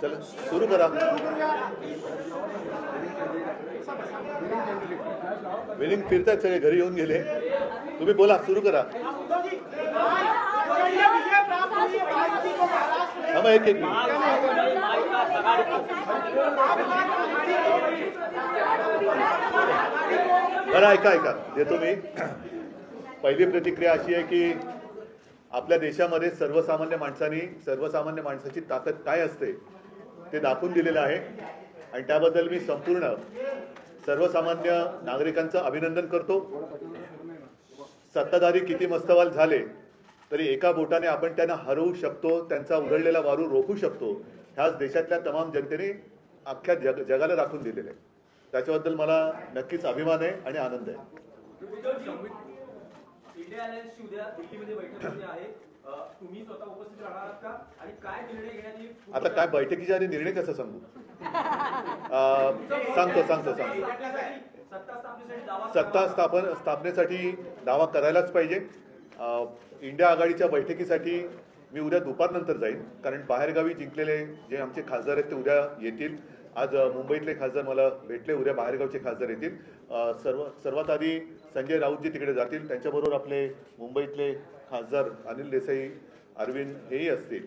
चला सुरू करा. विलिंग फिरतायत सगळे घरी येऊन गेले. तुम्ही बोला सुरू करा. थांबा एक एक बरं ऐका ऐका. देतो मी. पहिली प्रतिक्रिया अशी आहे की आपल्या देशामध्ये सर्वसामान्य माणसांनी सर्वसामान्य माणसाची ताकद काय असते ते दाखवून दिलेलं आहे. आणि त्याबद्दल मी संपूर्ण सर्वसामान्य नागरिकांचं अभिनंदन करतो. सत्ताधारी किती मस्तवाल झाले तरी एका बोटाने आपण त्यांना हरवू शकतो त्यांचा उघडलेला वारू रोखू शकतो ह्याच देशातल्या तमाम जनतेने अख्ख्या जग जगाला दाखवून दिलेलं आहे. त्याच्याबद्दल मला नक्कीच अभिमान आहे आणि आनंद आहे. इंडिया अलायन्सची उद्या दिल्लीमध्ये बैठक होते आहे. तुम्ही स्वतः उपस्थित राहणार आहात का? आणि काय निर्णय घेण्यात येईल? आता काय बैठकीच्या आधी निर्णय कसा सांगू? सांगतो सांगतो सांगतो. सत्ता स्थापन स्थापनेसाठी दावा करायलाच पाहिजे. इंडिया आघाडीच्या बैठकीसाठी मी उद्या दुपारनंतर जाईन. कारण बाहेरगावी जिंकलेले जे आमचे खासदार आहेत ते उद्या येतील. आज मुंबईतले खासदार मला भेटले उद्या बाहेरगावचे खासदार येतील. सर्व सर्वात आधी संजय राऊत जे तिकडे जातील. त्यांच्याबरोबर आपले मुंबईतले खासदार अनिल देसाई अरविंद हेही असतील.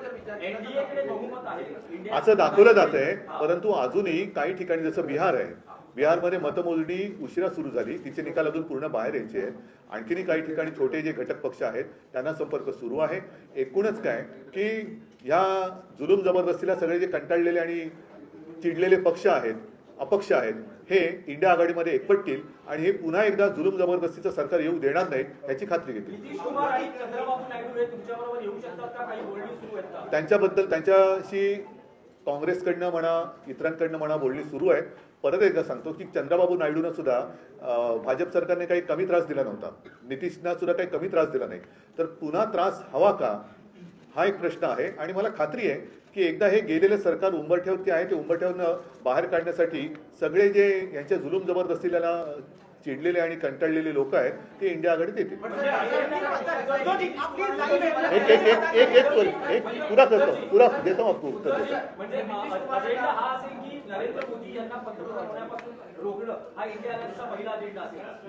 असं दाखवलं जात आहे परंतु अजूनही काही ठिकाणी जसं बिहार आहे बिहारमध्ये मतमोजणी उशिरा सुरू झाली. तिचे निकाल अजून पूर्ण बाहेर यायचे आहेत. आणखीनही काही ठिकाणी छोटे जे घटक पक्ष आहेत त्यांना संपर्क सुरू आहे. एकूणच काय की ह्या जुलूम जबरदस्तीला सगळे जे कंटाळलेले आणि चिडलेले पक्ष आहेत अपक्ष आहेत. हे इंडिया आघाडीमध्ये एकवटतील आणि हे पुन्हा एकदा जुलूम जबरदस्तीचं सरकार येऊ देणार नाहीत ह्याची खात्री घेतील. हे त्यांच्याबद्दल त्यांच्याशी काँग्रेसकडनं म्हणा इतरांकडनं म्हणा बोलणी सुरू आहेत. परत एकदा सांगतो की चंद्रबाबू नायडूनं सुद्धा भाजप सरकारने काही कमी त्रास दिला नव्हता. नितीशना सुद्धा काही कमी त्रास दिला नाही. तर पुन्हा त्रास हवा का? हा एक प्रश्न आहे आणि मला खात्री आहे की एकदा हे गेलेलं सरकार उंबरठ्यावरती आहे ते उंबरठ्यावरनं बाहेर काढण्यासाठी सगळे जे यांच्या जुलूम जबरदस्तीला चिडलेले आणि कंटाळलेले लोक आहेत ते इंडिया आघाडीत येतील. एक एक एक एक एक एक पुरा करतो पुरा देतो आपको उत्तर देतो. म्हणजे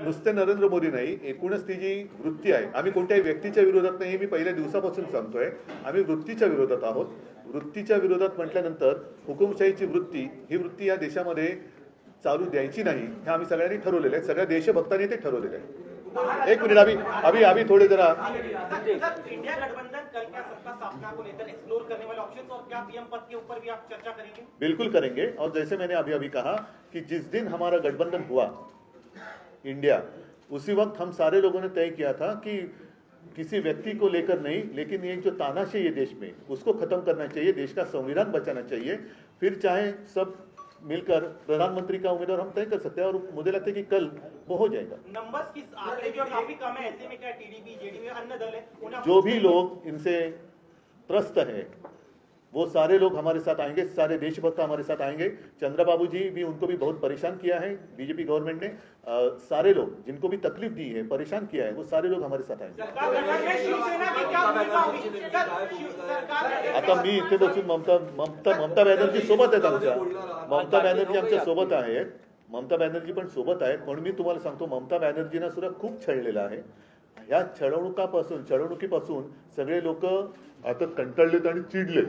नुसते नरेंद्र मोदी नाही एकूणच ती जी वृत्ती आहे आम्ही कोणत्याही व्यक्तीच्या विरोधात नाही हे मी पहिल्या दिवसापासून सांगतोय आम्ही वृत्तीच्या विरोधात आहोत. वृत्तीच्या विरोधात म्हटल्यानंतर हुकुमशाहीची वृत्ती ही वृत्ती या देशामध्ये चालू द्यायची नाही हे आम्ही सगळ्यांनी ठरवलेलं आहे. सगळ्या देशभक्तांनी ते ठरवलेलं आहे. एक मिनिट अभी अभी अभी थोडे जरा बिल्कुल करेंगे। और जैसे मैंने अभी अभी कहा कि जिस दिन हमारा गठबंधन हुआ इंडिया उसी वक्त हम सारे लोगों ने तय किया था कि किसी व्यक्ति को लेकर नहीं लेकिन ये जो तानाशाही है देश में उसको खत्म करना चाहिए देश का संविधान बचाना चाहिए। फिर चाहे सब मिलकर प्रधानमंत्री का उम्मीदवार हम तय कर सकते हैं और मुझे लगता है कि कल वो हो जाएगा। नंबर्स की आंकड़े जो काफ़ी कम है ऐसे में क्या टीडीपी जेडीपी अन्य दल है जो भी लोग इनसे त्रस्त है वो सारे लोग हमारे साथ आएंगे सारे देशभक्त हमारे साथ आएंगे। चंद्रबाबू जी भी उनको भी बहुत परेशान किया है बीजेपी गवर्नमेंट ने। अ, सारे लोग जिनको भी तकलीफ दी है परेशान किया है वो सारे लोग हमारे साथ आएंगे। आता मी इथे बसून ममता ममता ममता बॅनर्जी सोबत आहेत आमच्या ममता बॅनर्जी आमच्यासोबत आहेत ममता बॅनर्जी पण सोबत आहेत म्हणून मी तुम्हाला सांगतो ममता बॅनर्जीना सुद्धा खूप छळलेलं आहे. ह्या छळवणुकापासून छळवणुकीपासून सगळे लोक आता कंटाळलेत आणि चिडले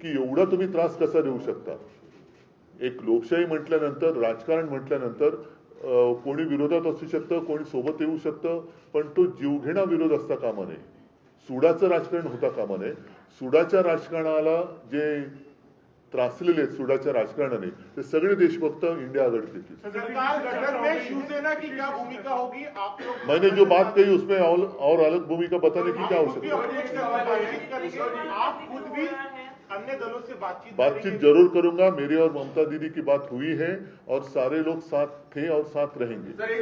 की एवढा तुम्ही त्रास कसा देऊ शकता? एक लोकशाही म्हटल्यानंतर राजकारण म्हटल्यानंतर कोणी विरोधात असू शकतं कोणी सोबत येऊ शकतं पण तो जीवघेणा विरोध असता कामा नये. सुडाचं राजकारण होता कामा नये. सुडाच्या राजकारणाला जे त्रासलेले आहेत सुडाच्या राजकारणाने ते सगळे देशभक्त इंडिया आघाडीत येतील. सरकार गठन में शिवसेना की क्या भूमिका होगी? आप लोग मैंने जो बात कही उसमें और, अलग भूमिका बताने की क्या आवश्यकता अन्य दलों से बातचीत बातचीत ज़रूर करूँगा। मेरी और ममता दीदी की बात हुई है और सारे लोग साथ थे और साथ रहेंगे। आज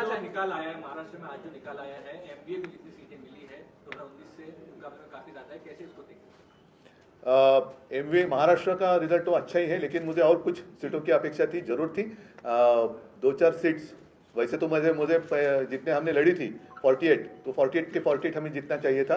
जो निकाल आया है महाराष्ट्र में आज जो निकाल आया है एमबीए में जितनी सीटें मिली है दो हज़ार उन्नीस से मुकाबले में काफ़ी ज़्यादा है। कैसे इसको देखते एम वी महाराष्ट्र का रिज़ल्ट तो अच्छा ही है लेकिन मुझे और कुछ सीटों की अपेक्षा थी ज़रूर थी। अ, दो चार सीट्स वैसे तो मुझे मुझे जितने हमने लड़ी थी 48 तो 48 के 48 हमें जीतना चाहिए था।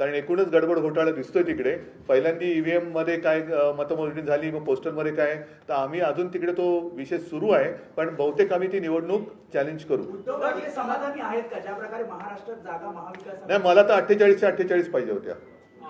कारण एकूणच गडबड घोटाळा दिसतोय तिकडे. पहिल्यांदा ईव्हीएममध्ये काय मतमोजणी झाली मग पोस्टरमध्ये काय? तर आम्ही अजून तिकडे तो विषय सुरू आहे पण बहुतेक आम्ही ती निवडणूक चॅलेंज करू. उद्धव ठाकरे समाधानी आहेत का? ज्या प्रकारे महाराष्ट्रात जागा महाविकास नाही मला तर अठ्ठेचाळीसच्या अठ्ठेचाळीस पाहिजे होत्या.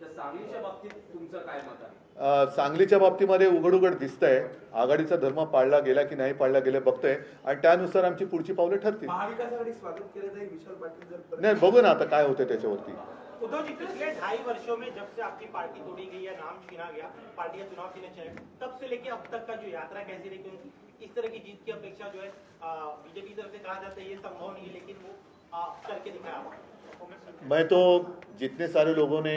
सांगलीच्या बाबतीत तुमचं काय मत आहे? अं, सांगलीच्या बाबतीमध्ये उघड उघड दिसतंय. आघाडीचा धर्म पाळला गेला की नाही पाळला गेला बघतोय. आणि त्यानुसार आमची पुढची पावलं ठरतील. महाविकास आघाडी स्वागत केलं जाईल विशाल पाटील जर परत- नाही बघू ना आता काय होतं त्याच्यावरती. उद्धव जी पिछले ढाई वर्षों में जब से आपकी पार्टी तोड़ी गई है नाम छीना गया पार्टी चुनाव छीने चले तब से लेके अब तक का जो यात्रा कैसी रही क्योंकि इस तरह की जीत की अपेक्षा जो है बीजेपी की तरफ से कहा जाता है ये संभव नहीं है लेकिन वो आ, करके दिखाया मैं तो जितने सारे लोगों ने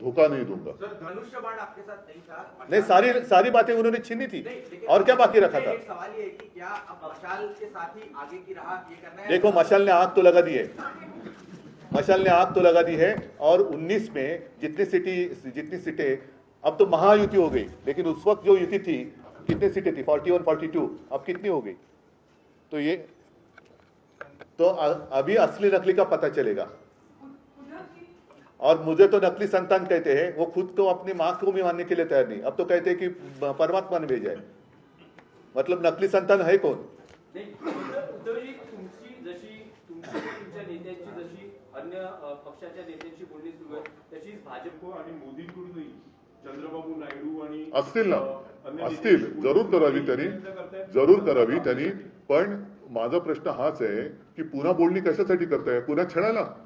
धोखा नहीं दूँगा। आपके साथ नहीं था नहीं सारी सारी बातें उन्होंने छीनी थी। और क्या बाकी रखा था? सवाल ये है कि क्या अब मशाल के साथ ही आगे की राह ये करना है? देखो मशाल ने आग तो लगा दी है। मशाल ने आग तो लगा दी है और 19 में जितनी सिटी जितनी सीटें अब तो महायुति हो गई लेकिन उस वक्त जो युति थी कितनी सीटें थी? 41 42 अब कितनी हो गई? तो ये तो अभी असली नकली का पता चलेगा। और मुझे तो नकली संतान कहते हैं वो खुद को अपनी माँ को भी मानने के लिए तैयार नहीं। अब तो कहते हैं कि परमात्मा ने भेजा है। मतलब नकली संतान है कौन? नाही उद्धव- उद्धवजी तुमची जशी तुमची तुमच्या नेत्यांची जशी अन्य अ, पक्षाच्या नेत्यांची बोलणी सुरू आहे तशीच भाजप भाजप आणि मोदींकडूनही चंद्रबाबू नायडू आणि असतील ना. असतील. जरूर करावी त्यांनी. जरूर करावी त्यांनी. पण माझा प्रश्न हाच आहे की पुन्हा बोलणी कशासाठी करताय? पुन्हा छळायला?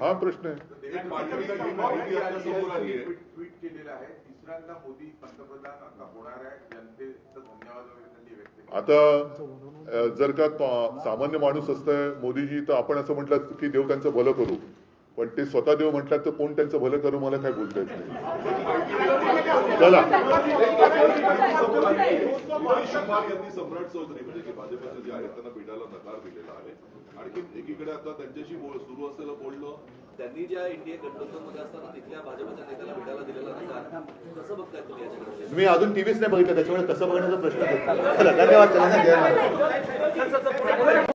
हा प्रश्न आहे. ट्विट केलेलं तिसऱ्यांदा मोदी पंतप्रधान आता होणार आहे. जनतेचं धन्यवाद आता जर का सामान्य माणूस असतंय मोदीजी तर आपण असं म्हटलं की देव त्यांचं भलं करू. पण ते स्वतः देव म्हटलं तर कोण त्यांचं भलं करू मला काय बोलता येत नाही. चला. सम्राट चौधरी म्हणजे की भाजपचे जे आहेत त्यांना भेटायला नकार दिलेला आहे. आणखी एकीकडे आता त्यांच्याशी बोल- सुरू त्यांनी ज्या एनडीए गठबंधनमध्ये असताना तिथल्या भाजपच्या नेत्याला भेटायला दिलेला नकार कसं बघताय तुम्ही याच्याकडे? मी अजून टीव्हीच नाही बघितलं त्याच्यामुळे कसं बघण्याचा प्रश्न धन्यवाद.